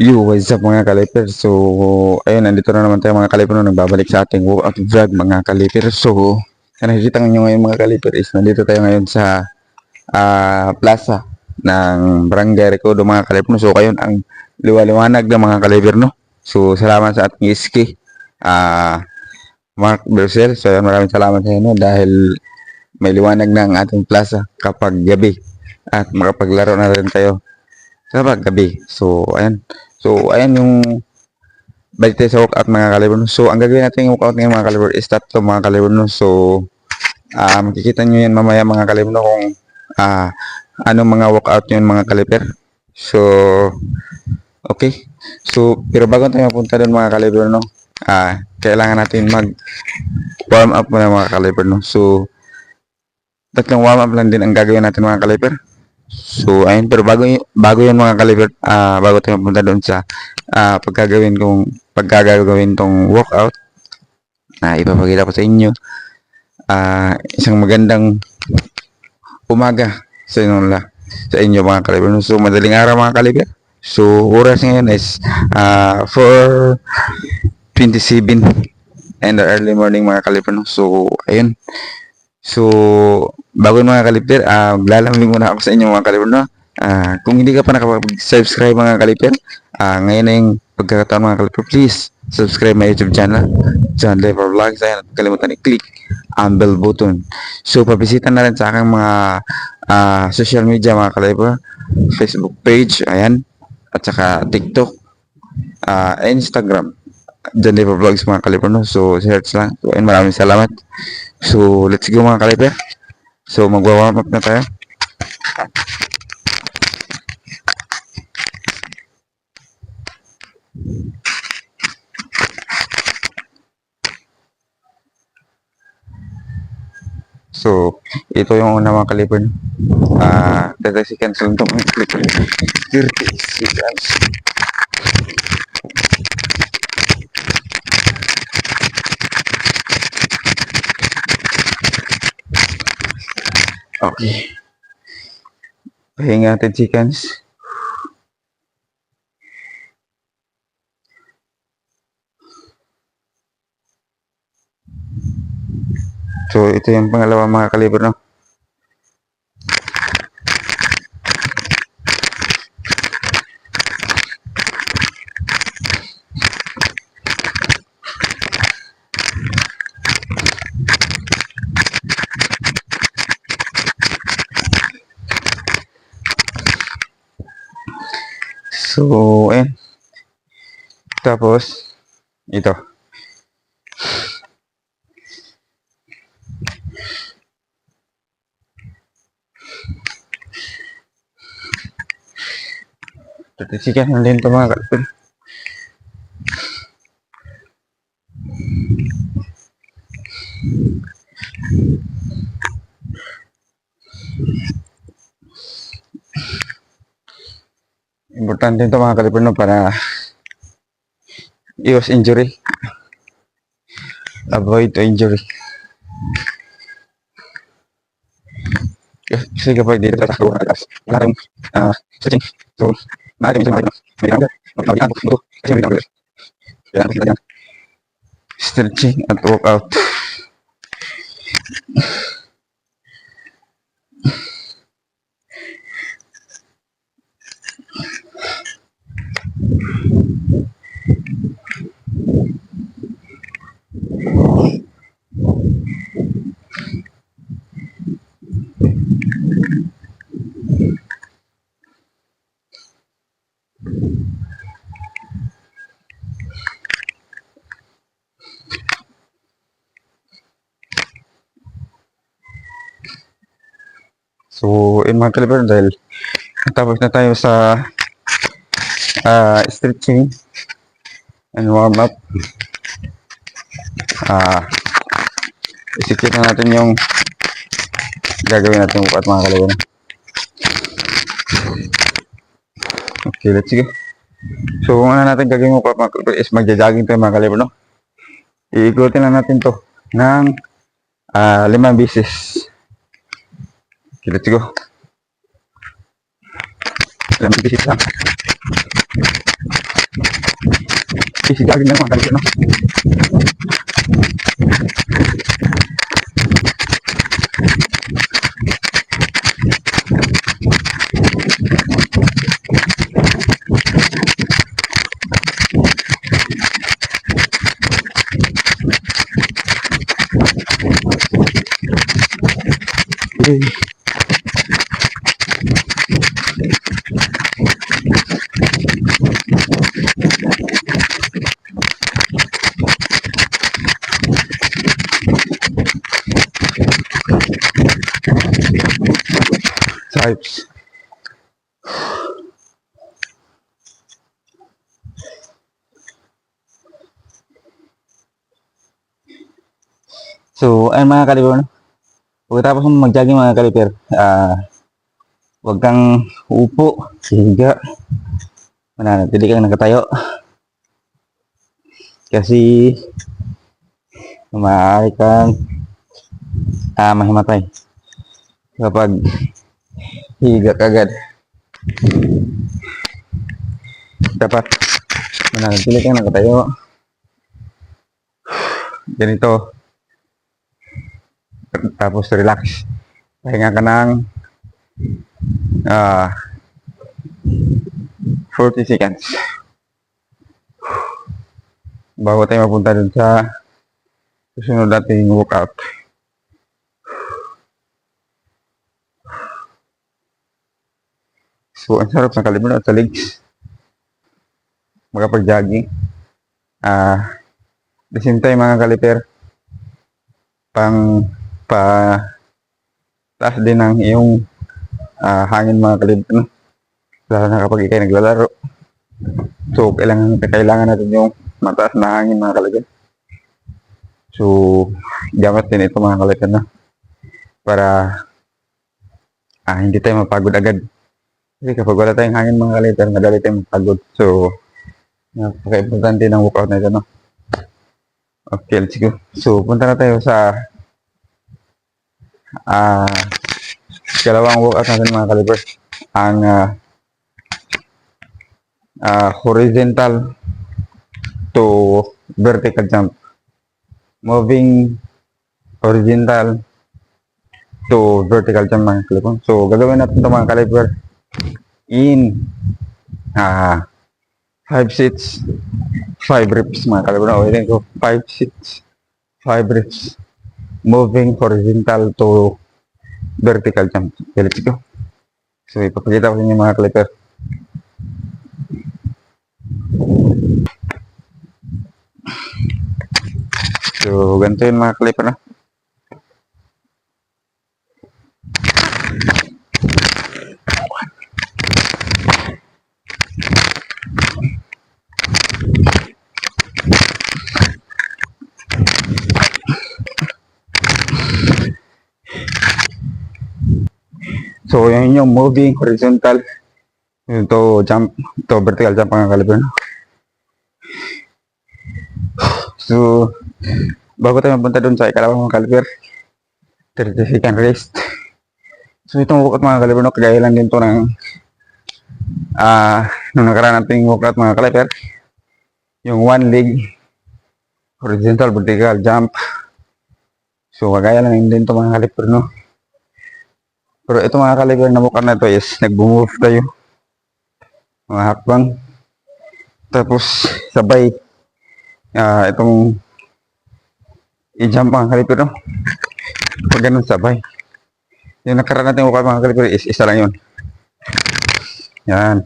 Yo, what's up mga kaliper? So, ayun, nandito na naman tayo mga kaliper no, nagbabalik sa ating workout vlog mga kaliper. So, ang nakikita nyo ngayon mga kaliper is nandito tayo ngayon sa ah, plaza ng Barangay Recodo mga kaliper. So, kayon ang liwaliwanag ng mga kaliper, no? So, salamat sa ating iski, ah, Mark Bercel. So, ayun, maraming salamat sa inyo dahil may liwanag ng ating plaza kapag gabi at makapaglaro na rin tayo sa gabi. So, ayan. So, ayan yung balik tayo sa workout mga kaliber. no. So, ang gagawin natin yung workout ngayon mga kaliber is tatlo mga kaliber. No? So, ah makikita nyo yan mamaya mga kaliber no, kung ah anong mga workout yun mga kaliber. So, okay. So, pero bago tayo mapunta doon mga kaliber, no, ah kailangan natin mag warm up muna mga kaliber. No? So, tatlong warm up lang din ang gagawin natin mga kaliber. So, ayun, pero bago, bago yun mga kaliber, ah bago tayo mapunta doon sa ah pagkagawin kong pagkagawin tong workout, na ipapakita ko sa inyo, ah isang magandang umaga sa inyo, la- sa inyo mga kaliber. So, madaling araw mga kaliber. So, oras ngayon is ah 4.27 and the early morning mga no. So, ayun. So, bago mga kaliper, ah maglalambing muna ako sa inyo mga kaliper, no? Ah, kung hindi ka pa nakapag-subscribe mga kaliper, ah ngayon na yung pagkakataon mga kaliper, please subscribe my YouTube channel, John Lever Vlogs, ayan, at kalimutan i-click ang bell button. So, pabisita na rin sa aking mga ah, social media mga kaliper, Facebook page, ayan, at saka TikTok, ah, Instagram, John Lever Vlogs mga kaliper, no? So, search lang. So, ayun, maraming salamat. So, let's go mga kaliper. So, magwa-warm up na tayo. So, ito yung una mga kaliper. Ah, 30 seconds lang ito mga kaliper. 30 seconds. Okay. Pahinga 10 seconds. So, ito yung pangalawa mga kaliber, no? So, ayan. Tapos, ito. Tatisikan lang din ito mga kalpil. Importante ito mga kalipin no, para iwas injury. Avoid injury. Kasi kapag dito sa katawan alas, wala tayong stretching. So, maaari may ko, kasi. Kaya nakikita. Stretching at workout. So, in mga kaliber, dahil tapos na tayo sa ah, stretching and warm up. Ah, isikip na natin yung gagawin natin at mga kaliber. Okay, let's go. So, kung ano natin gagawin mo mga kaliber is magja-jogging tayo mga kaliber, no? Iikutin lang natin to ng ah, limang bisis. Okay, let's go. Limang bisis lang. Isigagin lang Stripes. So, ayun mga kaliper, no? Pagkatapos mo mag-jogging mga kaliper, ah, huwag kang upo, higa, mananatili kang nakatayo. Kasi, maaari kang ah, mahimatay kapag higa kagad. Dapat mananatili kang nakatayo. Ganito. Tapos relax. Pahinga ka ng ah 40 seconds. Bago tayo mapunta dun sa susunod nating workout. So, ang sarap ng kalimutan sa legs. Makapag-jogging. Ah, the same time mga kaliper, pang pa taas din ng iyong ah, hangin mga kaliper. No? Lalo na kapag ikay naglalaro. So, kailangan, kailangan natin yung mataas na hangin mga kaliper. So, gamit din ito mga kaliper na para ah, hindi tayo mapagod agad. Kasi kapag wala tayong hangin mga kaliper, madali tayong mapagod. So, napaka-importante ng workout na ito, no? Okay, let's go. So, punta na tayo sa ah dalawang workout natin mga kaliber. Ang ah, ah, horizontal to vertical jump. Moving horizontal to vertical jump mga kaliber. So, gagawin natin ito mga kaliber in ah 5 sets 5 reps mga kaliber. Okay, ko 5 sets 5 reps moving horizontal to vertical jump. Let's go. So, ipapakita ko sa inyo mga kaliper. So, ganito yun mga kaliper na. So, yan yung moving horizontal to jump, to vertical jump mga kaliber. no? So, bago tayo mapunta dun sa ikalawang mga kaliber, 30 second rest. So, itong workout mga kaliber, no, kagaya lang din to ng ah nung nakaraan nating workout mga kaliber. Yung one leg horizontal vertical jump. So, kagaya lang din to mga kaliber, no. Pero ito mga kaliber na mukha na ito is nagbo-move tayo. Mga hakbang. Tapos sabay ah itong i-jump mga kaliber no. Pag ganun sabay. Yung nakaraan natin mukha mga kaliber is isa lang yun. Yan.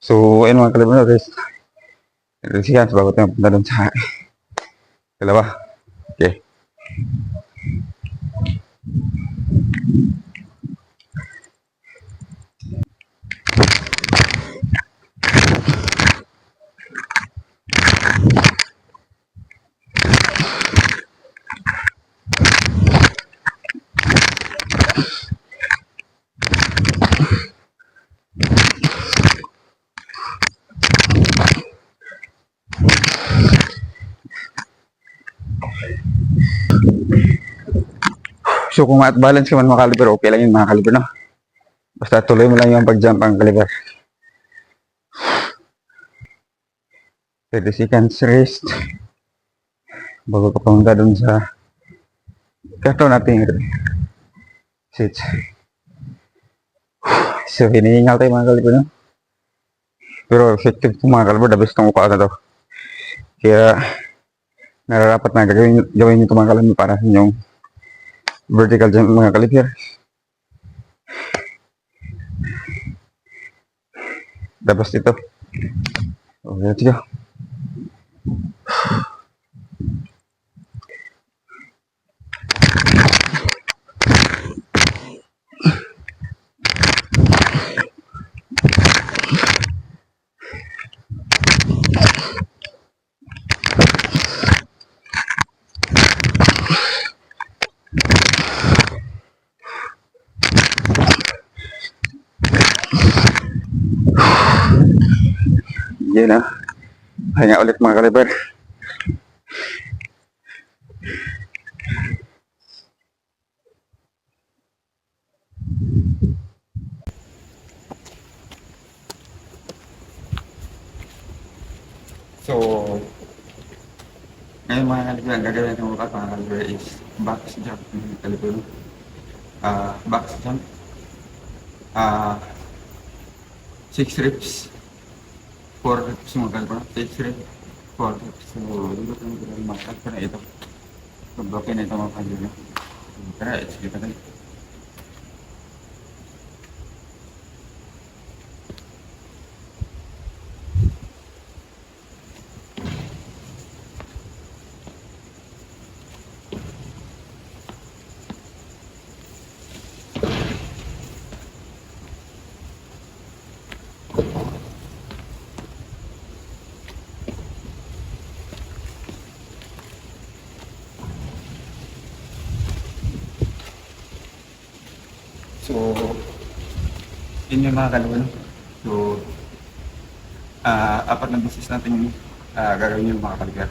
So, ayun mga kaliber no. Yan. Bago tayo punta dun sa dalawa. Okay. So kung at balance ka man mga kaliber, okay lang yun mga kaliber no. Basta tuloy mo lang yung pag-jump ang caliper. 30 seconds rest. Bago ka pumunta dun sa kato natin seats. So, hinihingal tayo mga kaliper no? Pero effective po mga kaliper, the best ng na to. Kaya, nararapat na gagawin, gawin nyo ito mga kaliper para sa inyong vertical jump mga kaliper. Tapos ito. Okay, let's go. Yan na. Pahinga ulit mga kaliber. So, ngayon mga kaliber, ang gagawin ng bukas mga kaliber is box jump mga kaliber. Ah, box jump. Ah, six reps. Four reps mga kaliber. Six reps. Four reps. So, dito tayo gagawin mga kaliber na ito. So, blokin na yun yung mga kalawin. So, ah apat na business natin uh, gagawin yung mga kaliber.